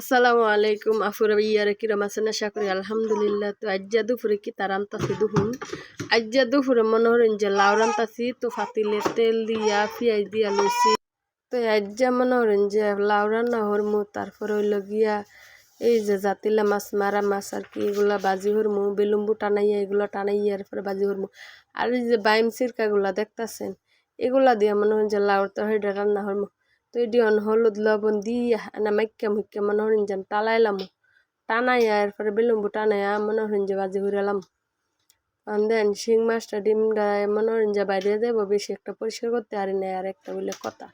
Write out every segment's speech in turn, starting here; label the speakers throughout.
Speaker 1: আসসালামু আলাইকুম, আফুরা ইয়ারে কিরম আছেন? আশা করি আলহামদুলিল্লাহ। তো আজ্জা দুপুরে কি তার আনতাছি দুহুন? আজ্জা দুপুরে মনে হরেন যে লাউ রান্তাছি তো ফাতিলে তেল দিয়া, পিঁয়াজ দিয়া লইছি। তো আজ্জা মনে হরেন যে লাউ রান্না হরমু, তারপরে হইল গিয়া এই যে জাতিলা মাছ, মারা মাছ আর কি, এগুলা বাজি হরমু, বেলুম্বু টানাইয়া, এগুলো টানাইয়া এরপরে বাজি হরমু। আর এই যে বাইম সিরকাগুলা দেখতাছেন, এগুলা দিয়া মনে হয় যে লাউর তরকারিটা রান্না হরমু। তো এটি অন হলুদ লবণ দিয়া না মাইকা মুইকা মনে হরিণ যেন টালাইলাম টানাইয়া এরপরে বেলুম্বু টানাইয়া মনে হরিণ যে বাজি দেন শিং মাছটা ডিমটা মনে হরিণ বাইরে যাব বেশি একটা পরিষ্কার করতে পারি না আর একটা বলে কথা।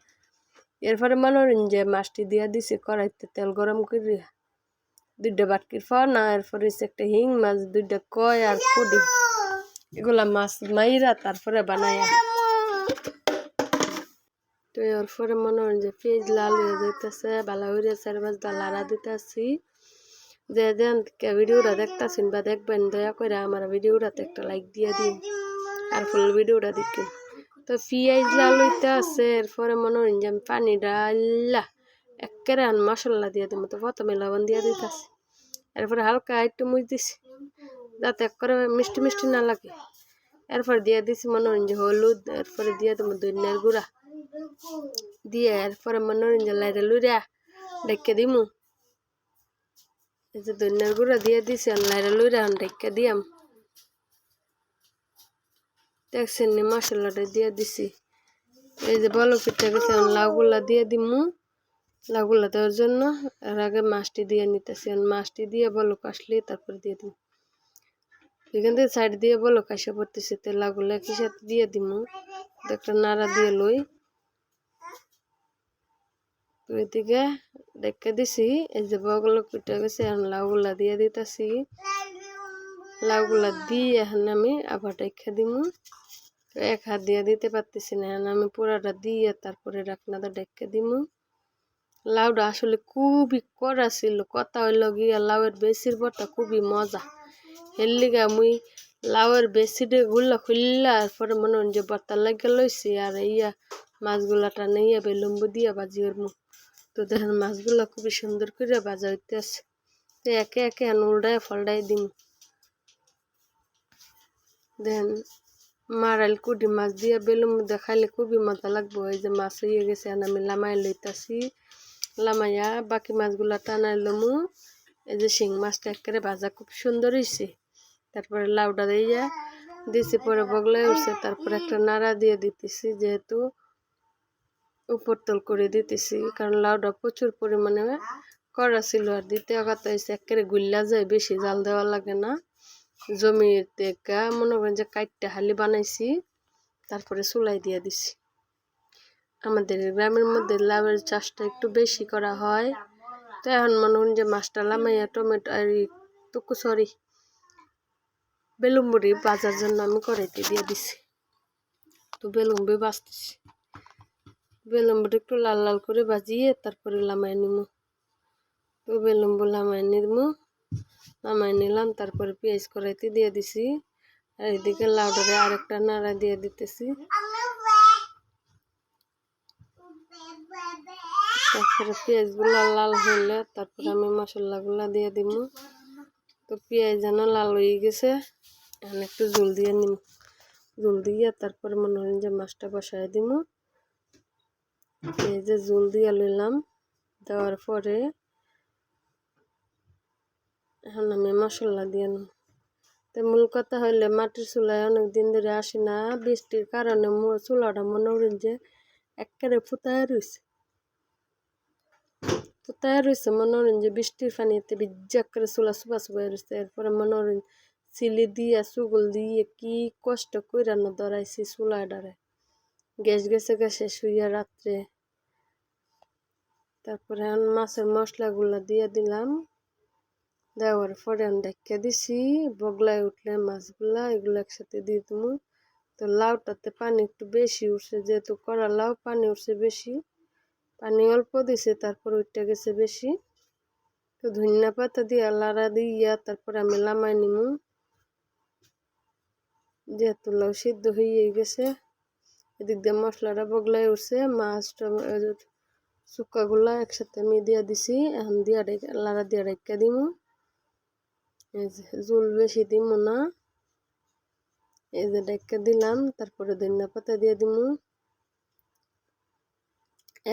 Speaker 1: এরপরে মনে হরিণ মাছটি দিয়া দিছি কড়াইতে তেল গরম করিয়া দুইটা বাটকির ফর না এরপরে একটা হিং মাছ, দুইটা কয় আর কুডি এগুলা মাছ মাইরা তারপরে বানাইয়া। তো এর পরে মনে হয় যে পেঁয়াজ লাল হয়ে যাইতেছে ভালো হয়ে চার পাঁচ লাড়া দিতেছি। যে যেন ভিডিওটা দেখতেছেন বা দেখবেন, দয়া করে আমার ভিডিওটাতে একটা লাইক দিয়ে দিন আর ফুল ভিডিওটা দেখবেন তো পেঁয়াজ লাল হইতে আছে, এরপরে মনে হয় যে আমি পানি ডাল্লা একেবারে আন মশলা দিয়ে দিব তো প্রথমে লবণ দিয়ে দিতেছি। এরপরে হালকা একটু মুজ দিছি, যাতে করে মিষ্টি মিষ্টি না লাগে। এরপর দিয়ে দিছি মনে হয় যে হলুদ, এরপরে দিয়ে দেবো ধনিয়ার গুঁড়া। দিয়ে এরপরে মনোরঞ্জন লাইরে লুইরা ডেকে দিমু এই যে ধনিয়ার গুঁড়া দিয়ে দিছি লাইরে লুইরা ডেকে দিয়াম দেখছেন নি মশলাটা দিয়ে দিছি এই যে বলো পিঠা গেছে লাউগুলা দিয়ে দিমু লাউগুলা দেওয়ার জন্য এর আগে মাছটি দিয়ে নিতেছি মাছটি দিয়ে বলো আসলে তারপর দিয়ে দিম এখান থেকে সাইড দিয়ে বলো কাশে পড়তেছে তো লাউগুলা কি দিয়ে দিমু একটা নাড়া দিয়ে লই ওইদিকে ডেকে দিছি, এই যে বগুলো কুটে গেছে, এখন লাউগুলা দিয়ে দিতেছি। লাউগুলা দিয়ে এখন আমি আবার ডেকে দিমু। এক হাত দিয়ে দিতে পারতেছি না, এখন আমি পুরাটা দিয়ে তারপরে ডাকনাটা ডেকে দিমু। লাউটা আসলে খুবই কড়া ছিল, কথা হইল গিয়া লাউয়ের বেশির পরটা খুবই মজা। এর লিগা মুই লাউয়ের বেশিটা গুলা খুললা পরে মনে হয় যে বর্তা লাগে লইছি, আর ইয়া মাছগুলাটা নিয়ে বেলুম্বু দিয়া বাজি ওর মুখ তো দেখেন মাছগুলো খুবই সুন্দর করে ভাজা হইতেছে। তো একে একে উল্টায় ফলটাই দিন দেন মারাইল কুটি মাছ দিয়ে বেলুম দেখাইলে খুবই মজা লাগবো। এই যে মাছ হয়ে গেছে আর আমি লামাই লইতাছি। লামাইয়া বাকি মাছগুলো টানাই লমু। এই যে শিং মাছটা একেবারে ভাজা খুব সুন্দর হয়েছে তারপরে লাউটা দিয়ে দিছি, পরে বগলাই উঠছে, তারপরে একটা নাড়া দিয়ে দিতেছি যেহেতু উপর তল করে দিতেছি, কারণ লাউটা প্রচুর পরিমাণে করা ছিল আর দ্বিতীয় কথা হচ্ছে একেবারে গুল্লা যায়, বেশি জাল দেওয়া লাগে না। জমির থেকে মনে করেন যে কাইটটা হালি বানাইছি, তারপরে চুলাই দিয়ে দিছি। আমাদের গ্রামের মধ্যে লাউয়ের চাষটা একটু বেশি করা হয়, তো এখন মনে হন যে মাছটা লামাইয়া টমেটো আর টুকু সরি বেলুম্বুরি বাজার জন্য আমি করাইতে দিয়ে দিছি। তো বেলুম্বি বাঁচতেছি। বেলম্বুটা একটু লাল লাল করে বাজিয়ে তারপরে লামাই নিব তো বেলম্বু লামাই নিব লামাই নিলাম, তারপরে পেঁয়াজ কড়াইতে দিয়ে দিছি। আর এদিকে লাউডারে আরেকটা নাড়া দিয়ে দিতেছি। তারপরে পেঁয়াজগুলো লাল হইলে তারপরে আমি মশলাগুলো দিয়ে দিব তো পেঁয়াজ যেন লাল হয়ে গেছে, এখন একটু জল দিয়ে নিব জল দিয়ে তারপরে মনে হয় যে মাছটা বসাই দিব এই যে জল দিয়ে লইলাম, দেওয়ার পরে এখন আমি মশলা দিয়ে তো মূল কথা হইলে মাটির চুলায় অনেক দিন ধরে আসি না, বৃষ্টির কারণে চুলাটা মনে করেন যে একেবারে ফুতায় রয়েছে ফুতায় রয়েছে মনে করেন যে বৃষ্টির পানিতে বিজ্জাক করে চুলা চুপা চুপাই রয়েছে এরপরে মনে করেন চিলি দিয়ে, সুগুল দিয়ে কি কষ্ট করে না ধরাইছি চুলাডারে গ্যাস গেছে গেছে শুইয়া রাত্রে তারপরে মাছের মশলাগুলো দিয়ে দিলাম। দেওয়ার পরে আমি ডেকে দিছি, বগলায় উঠলে মাছগুলা এগুলো একসাথে দিয়ে দেবো তো লাউটাতে পানি একটু বেশি উঠছে, যেহেতু করা লাউ পানি উঠছে বেশি। পানি অল্প দিছে, তারপর উঠতে গেছে বেশি। তো ধনিয়া পাতা দিয়ে লাড়া দিয়া তারপরে আমি লামাই নিমু। যেহেতু লাউ সিদ্ধ হয়ে গেছে, এদিক দিয়ে মশলাটা বগলায় উঠছে মাছ শুকাগুলা একসাথে আমি দিয়া দিছি, এখন দিয়া লাড়া দিয়া দিমু। এই জুল বেশি দিমু না। এই যে ডেকে দিলাম, তারপরে ধনিয়া পাতা দিয়ে দিমু।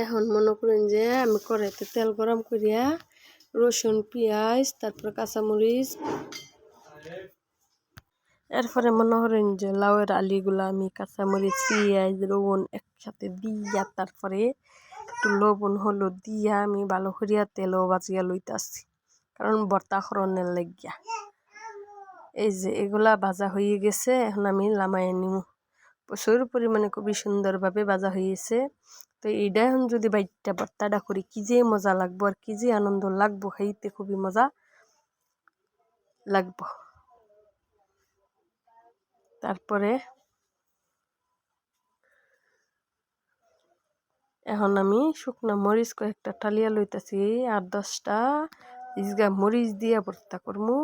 Speaker 1: এখন মনে করেন যে আমি কড়াইতে তেল গরম করিয়া রসুন, পেঁয়াজ, তারপরে কাঁচামরিচ, এরপরে মনে করেন যে লাউয়ের আলিগুলো আমি কাঁচামরিচ, পেঁয়াজ, রসুন একসাথে দিয়া তারপরে একটু লবণ, হলুদ দিয়া আমি ভালো করিয়া তেলও বাজিয়া লইতাছি। কারণ বর্তা খরণের লাগিয়া। এই যে এগুলা ভাজা হয়ে গেছে, এখন আমি লামাই নিমু। প্রচুর পরিমাণে খুবই সুন্দরভাবে ভাজা হয়েছে তো এইটা এখন যদি বাইকটা ভর্তাটা করি, কি যে মজা লাগবো আর কি যে আনন্দ লাগবো খাইতে খুবই মজা লাগবো। তারপরে এখন আমি শুকনো মরিচ কয়েকটা টালিয়া লইতেছি, আর দশটা ইসগা মরিচ দিয়া ভর্তা করমু,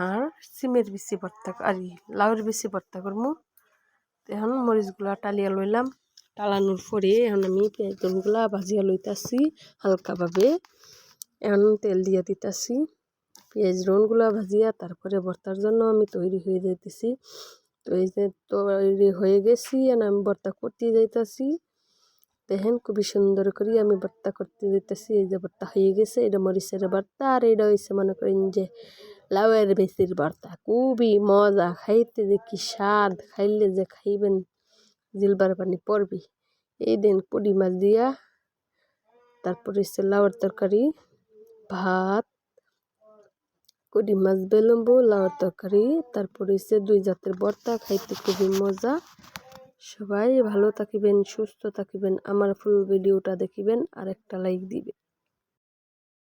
Speaker 1: আর সিমের বেশি ভর্তা আর লাউর বেশি ভর্তা করমু। এখন মরিচগুলা টালিয়া লইলাম। টালানোর পরে এখন আমি পেঁয়াজগুলা ভাজিয়া লইতাছি হালকাভাবে। এখন তেল দিয়া দিতাছি। পেঁয়াজ রনগুলা ভাজিয়া তারপরে ভর্তার জন্য আমি তৈরি হয়ে যাইতেছি। তৈরি হয়ে গেছি আর আমি ভর্তা করতে যাইতাছি। দেখেন, খুবই সুন্দর করে আমি ভর্তা করতে যেতেছি এই যে ভর্তা হয়ে গেছে, এটা মরিচের ভর্তা আর এটা হয়েছে মনে করেন যে লাউয়ের বেশির ভর্তা খুবই মজা, খাইতে যে কি স্বাদ, খাইলে যে খাইবেন, জিলবার পানি পড়বি। এই দিন পুডি মাছ দিয়া, তারপরে হচ্ছে লাউয়ের তরকারি, ভাত কুডি মাছ বেলম্বু লাউয়ের তরকারি, তারপরে হচ্ছে দুই জাতের ভর্তা, খাইতে খুবই মজা। সবাই ভালো থাকিবেন সুস্থ থাকিবেন আমার ফুল ভিডিওটা দেখিবেন আর একটা লাইক দিবেন।